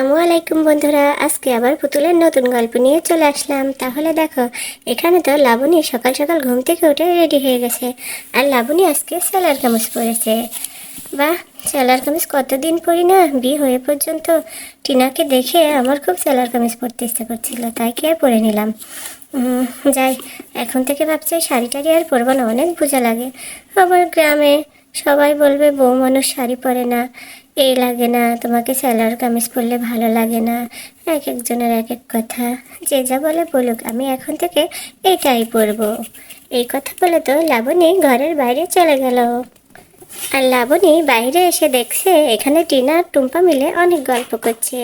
আসসালামু আলাইকুম বন্ধুরা, আজকে আবার পুতুলের নতুন গল্প নিয়ে চলে আসলাম। তাহলে দেখো, এখানে তো লাবণী সকাল সকাল ঘুম থেকে উঠে রেডি হয়ে গেছে। আর লাবণী আজকে সেলার কামিজ পরেছে। বাহ, সালার কামিজ কতদিন পরি না? বিয়ে হয়ে পর্যন্ত টিনাকে দেখে আমার খুব সেলার কামিজ পরতে ইচ্ছা করছিল, তাই কে পরে নিলাম? যাই, এখন থেকে ভাবছি শাড়ি টাড়ি আর পরবো না, অনেক বোঝা লাগে। আবার গ্রামে সবাই বলবে বউ মানুষ শাড়ি পরে না। এই লাগে না, তোমাকে সেলার কামিজ পরলে ভালো লাগে না। এক একজনের এক এক কথা। যে যা বলে বলুক, আমি এখন থেকে এটাই পরবো এই কথা বলে তো লাবণী ঘরের বাইরে চলে গেল। আর লাবণী বাইরে এসে দেখছে এখানে টিনা আর টুম্পা মিলে অনেক গল্প করছে।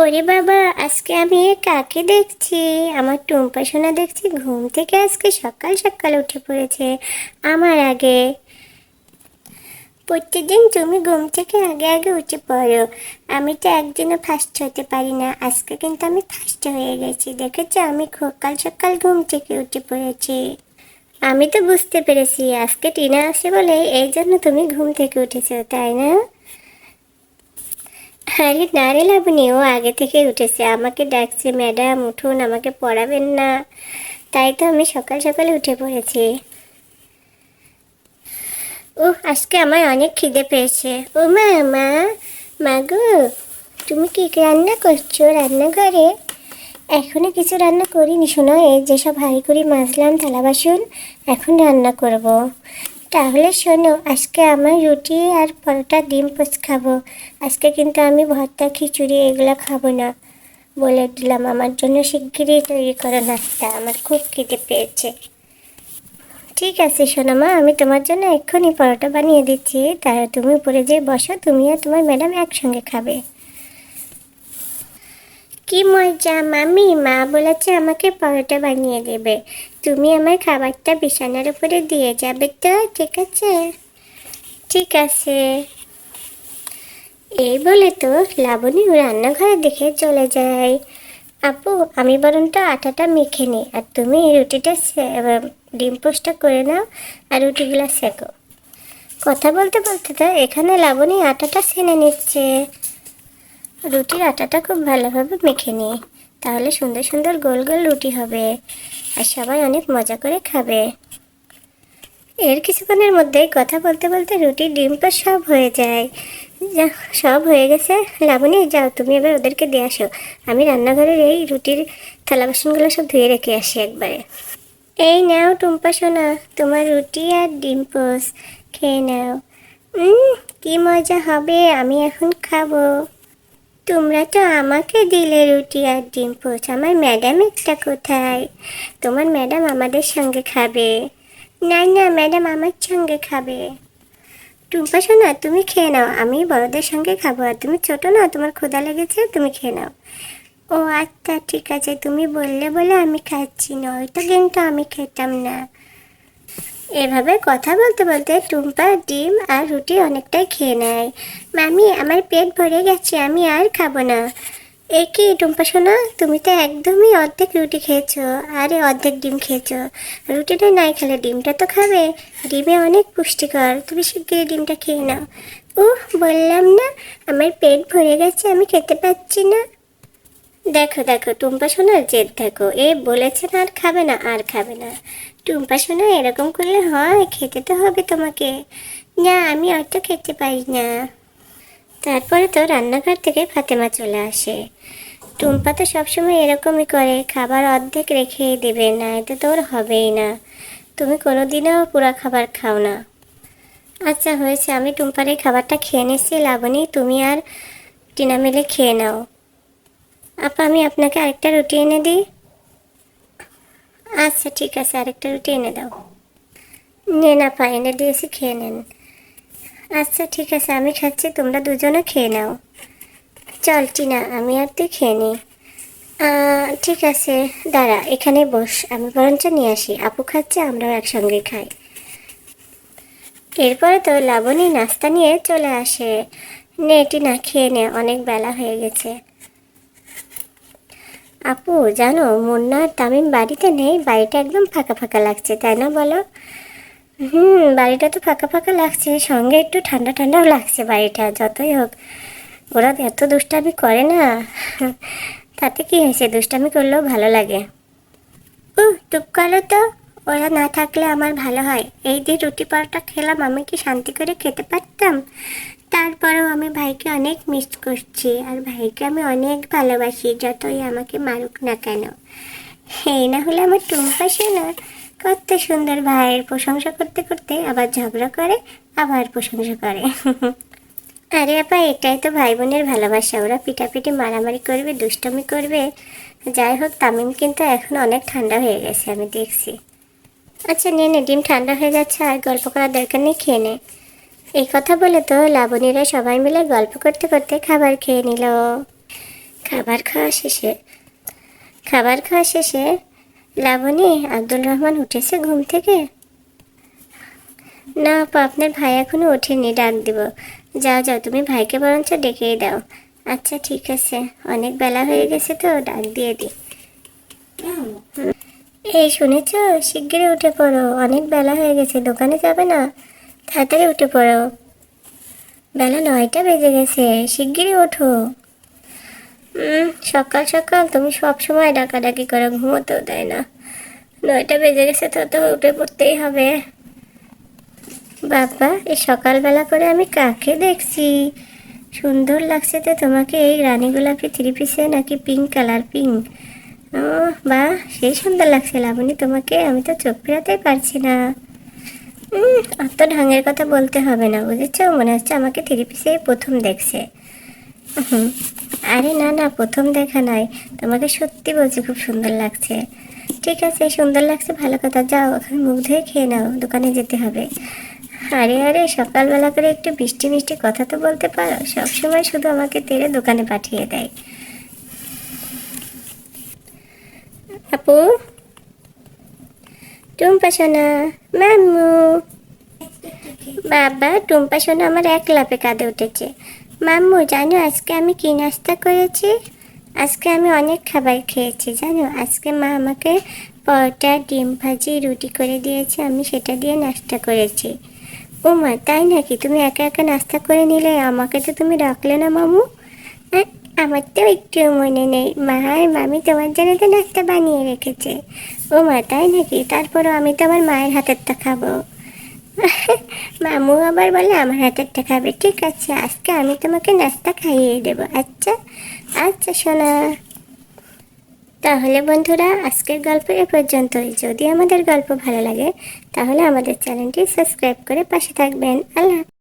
ওরে বাবা, আজকে আমি কাকে দেখছি? আমার টুম্পা সোনা দেখছি ঘুম থেকে আজকে সকাল সকাল উঠে পড়েছে। আমার আগে প্রত্যেকদিন তুমি ঘুম থেকে আগে আগে উঠে পড়ো। আমি তো একদিনও ফার্স্ট হতে পারি না। আজকে কিন্তু আমি ফার্স্ট হয়ে গেছি। দেখেছ? আমি সকাল সকাল ঘুম থেকে উঠে পড়েছি। আমি তো বুঝতে পেরেছি, আজকে টিনা আসে বলে এই জন্য তুমি ঘুম থেকে উঠেছো, তাই না? আরে না রে লাবণী, ও আগে থেকে উঠেছে। আমাকে ডাকছে, ম্যাডাম, উঠুন, আমাকে পড়াবেন না। তাই তো আমি সকাল সকালে উঠে পড়েছি। ও আজকে আমার অনেক খিদে পেয়েছে। ও মা মা মা গো, তুমি কি রান্না করছ রান্নাঘরে? এখনও কিছু রান্না করিনি, শোনো, এই যেসব হাঁড়ি কুড়ি মাজলাম, থালা বাসন, এখন রান্না করব। তাহলে শোনো, আজকে আমার রুটি আর পরোটা ডিম পোচ খাব। আজকে কিন্তু আমি ভর্তা, খিচুড়ি এগুলো খাব না। বলে দিলাম, আমার জন্য শিগগিরই তৈরি করো নাস্তা, আমার খুব খিদে পেয়েছে। ঠিক আছে, সোনামা, আমি তোমার জন্য এক্ষুনি পরোটা বানিয়ে দিচ্ছি। তারা তুমি উপরে যেয়ে বসো, তুমি আর তোমার ম্যাডাম একসঙ্গে খাবে। কি মজা, মামি, মা বলেছে আমাকে পরোটা বানিয়ে দেবে। তুমি আমার খাবারটা বিছানার উপরে দিয়ে যাবে তো, ঠিক আছে? ঠিক আছে। এই বলে তো লাবণী রান্নাঘরে দেখে চলে যায়। আপু, আমি বরঞ্চ আটাটা মেখে নিই, আর তুমি রুটিটা ডিম পোস্টটা করে নাও আর রুটিগুলো সেকো কথা বলতে বলতে তো এখানে লাবণী আটাটা সেনে নিচ্ছে। রুটির আটাটা খুব ভালোভাবে মেখে নিই তাহলে সুন্দর সুন্দর গোল গোল রুটি হবে আর সবাই অনেক মজা করে খাবে। এর কিছুক্ষণের মধ্যেই কথা বলতে বলতে রুটি, ডিম তো সব হয়ে যায়। যা, সব হয়ে গেছে। লাবণী, যাও, তুমি এবার ওদেরকে দিয়ে আসো। আমি রান্নাঘরের এই রুটির থালা বাসনগুলো সব ধুয়ে রেখে আসি একবারে। এই নাও টুম্পা সোনা, তোমার রুটি আর ডিম পোস, খেয়ে নাও। কি মজা হবে, আমি এখন খাব। তোমরা তো আমাকে দিলে রুটি আর ডিম আমার ম্যাডাম একটা কোথায়? তোমার ম্যাডাম আমাদের সঙ্গে খাবে। না না, ম্যাডাম আমার সঙ্গে খাবে। টুম্পা শোনা তুমি খেয়ে নাও, আমি বড়দের সঙ্গে খাব, আর তুমি ছোটো না, তোমার ক্ষুধা লেগেছে, তুমি খেয়ে নাও। ও আচ্ছা ঠিক আছে। তুমি বললে বলে আমি খাচ্ছি না নয়তো কিন্তু আমি খেতাম না। এভাবে কথা বলতে বলতে টুম্পা ডিম আর রুটি অনেকটাই খেয়ে নেয়। মামি, আমার পেট ভরে গেছে, আমি আর খাব না। এ কি টুম্পা শোনা, তুমি তো একদমই অর্ধেক রুটি খেয়েছো, আরে অর্ধেক ডিম খেয়েছো। রুটিটা নাই খেলে, ডিমটা তো খাবে। ডিমে অনেক পুষ্টিকর, তুমি শিগগিরই ডিমটা খেয়ে নাও। উহ, বললাম না, আমার পেট ভরে গেছে, আমি খেতে পাচ্ছি না। দেখো দেখো, টুম্পা সোনার জেদ দেখো। এ বলেছে না আর খাবে না, আর খাবে না। টুম্পা সোনা এরকম করলে হয়, খেতে তো হবে তোমাকে। না, আমি অত খেতে পারি না। তারপরে তো রান্নাঘর থেকে ফাতেমা চলে আসে। টুম্পা তো সবসময় এরকমই করে, খাবার অর্ধেক রেখেই দেবে না এতে তোর হবেই না। তুমি কোনোদিনও পুরা খাবার খাও না। আচ্ছা হয়েছে, আমি টুম্পার এই খাবারটা খেয়ে নিচ্ছি লাবণী, তুমি আর টিনা মিলে খেয়ে নাও। আপা, আমি আপনাকে আরেকটা রুটি এনে দিই? আচ্ছা ঠিক আছে, আরেকটা রুটি এনে দাও। নেন আপা, এনে দিয়েছি, খেয়ে নেন। আচ্ছা ঠিক আছে, আমি খাচ্ছি, তোমরা দুজনে খেয়ে নাও। চল, টিনা, আমি আর তুই খেয়ে নিই। ঠিক আছে, দাঁড়া এখানে বস, আমি বরঞ্চ নিয়ে আসি। আপু খাচ্ছে, আমরাও একসঙ্গে খাই। এরপরে তো লাবণী নাস্তা নিয়ে চলে আসে। নে, টিনা, খেয়ে নে, অনেক বেলা হয়ে গেছে। আপু, জানো, মুন্না তামিম বাড়িতে নেই, বাড়িটা একদম ফাঁকা ফাঁকা লাগছে, তাই না বলো? হুম, বাড়িটা তো ফাঁকা ফাঁকা লাগছে, সঙ্গে একটু ঠান্ডা ঠান্ডাও লাগছে বাড়িটা, যতই হোক। ওরা এত দুষ্টামি করে না। তাতে কি হয়েছে, দুষ্টামি করলেও ভালো লাগে। ও টুপ করো তো। ওরা না থাকলে আমার ভালো হয়। এই যে রুটি পরোটা খেলাম, আমি কি শান্তি করে খেতে পারতাম? তারপরেও আমি ভাইকে অনেক মিস করছি আর ভাইকে আমি অনেক ভালোবাসি, যতই আমাকে মারুক না কেন। এই না হলে আমার টুম্পা না কত সুন্দর ভাইয়ের প্রশংসা করতে করতে আবার ঝগড়া করে, আবার প্রশংসা করে। আরে আপা, এটাই তো ভাই বোনের ভালোবাসা। ওরা পিটাপিটি মারামারি করবে, দুষ্টমি করবে। যাই হোক, তামিম কিন্তু এখন অনেক ঠান্ডা হয়ে গেছে, আমি দেখছি। আচ্ছা নে নে, ডিম ঠান্ডা হয়ে যাচ্ছে আর গল্প করার দরকার নেই, খেয়ে নে। এই কথা বলে তো লাবণীরা সবাই মিলে গল্প করতে করতে খাবার খেয়ে নিল। খাবার খাওয়া শেষে, খাবার খাওয়া শেষে লাবণী আব্দুল রহমান উঠেছে ঘুম থেকে। না আপা, আপনার ভাই এখনও ওঠেনি, ডাক দিব। যাও যাও, তুমি ভাইকে বরঞ্চ ডেকেই দাও। আচ্ছা ঠিক আছে। অনেক বেলা হয়ে গেছে তো, ডাক দিয়ে দিই এই শুনেছ, শিগগিরই উঠে পড়ো। অনেক বেলা হয়ে গেছে, দোকানে যাবে না? তাড়াতাড়ি উঠে পড়ো। বেলা নয়টা বেজে গেছে, শিগগিরই ওঠো। সকাল সকাল তুমি সব সময় ডাকাডাকি করে, ঘুমোতেও দেয় না। নয়টা বেজে গেছে, তো উঠে পড়তেই হবে। বাবা, এই সকালবেলা করে আমি কাকে দেখছি? সুন্দর লাগছে তো তোমাকে, এই রানী গোলাপি থ্রি পিসে নাকি পিঙ্ক কালার পিঙ্ক। ও বা সেই সুন্দর লাগছে, লাবণী তোমাকে, আমি তো চোখ ফেরাতেই পারছি না। অত ঢঙের কথা বলতে হবে না, বুঝেছ? মনে হচ্ছে আমাকে থ্রি পিসে প্রথম দেখছে। আরে না না, প্রথম দেখা নয়। তোমাকে সত্যি বলছি, খুব সুন্দর লাগছে। ঠিক আছে, সুন্দর লাগছে, ভালো কথা, যাও ওখানে মুখ ধুয়ে খেয়ে নাও, দোকানে যেতে হবে। আরে আরে, সকালবেলা করে একটু মিষ্টি মিষ্টি কথা তো বলতে পারো, সবসময় শুধু আমাকে তেরে দোকানে পাঠিয়ে দেয়। আপু? টুম্পা সোনা মাম্মু বাবা টুম্পা সোনা আমার এক লাপে কাঁদে উঠেছে। মাম্মু জানো আজকে আমি কি নাস্তা করেছি? আজকে আমি অনেক খাবার খেয়েছি জানো? আজকে মা আমাকে পরোটা ডিম ভাজি রুটি করে দিয়েছে আমি সেটা দিয়ে নাস্তা করেছি। ও মা তাই নাকি? তুমি একা একা নাস্তা করে নিলে আমাকে তো তুমি রাখলে না মামু? আহ, আমার তো একটু মনে নেই। মা আর মামি তোমার জন্য তো নাস্তা বানিয়ে রেখেছে। ও মা, তাই নাকি? তারপরও আমি তো আমার মায়ের হাতেরটা খাব। মামু আবার বলে, আমার হাতেরটা খাবে। ঠিক আছে, আজকে আমি তোমাকে নাস্তা খাইয়ে দেবো। আচ্ছা আচ্ছা সোনা। তাহলে বন্ধুরা, আজকের গল্প এ পর্যন্তই। যদি আমাদের গল্প ভালো লাগে, তাহলে আমাদের চ্যানেলটি সাবস্ক্রাইব করে পাশে থাকবেন। আল্লাহ।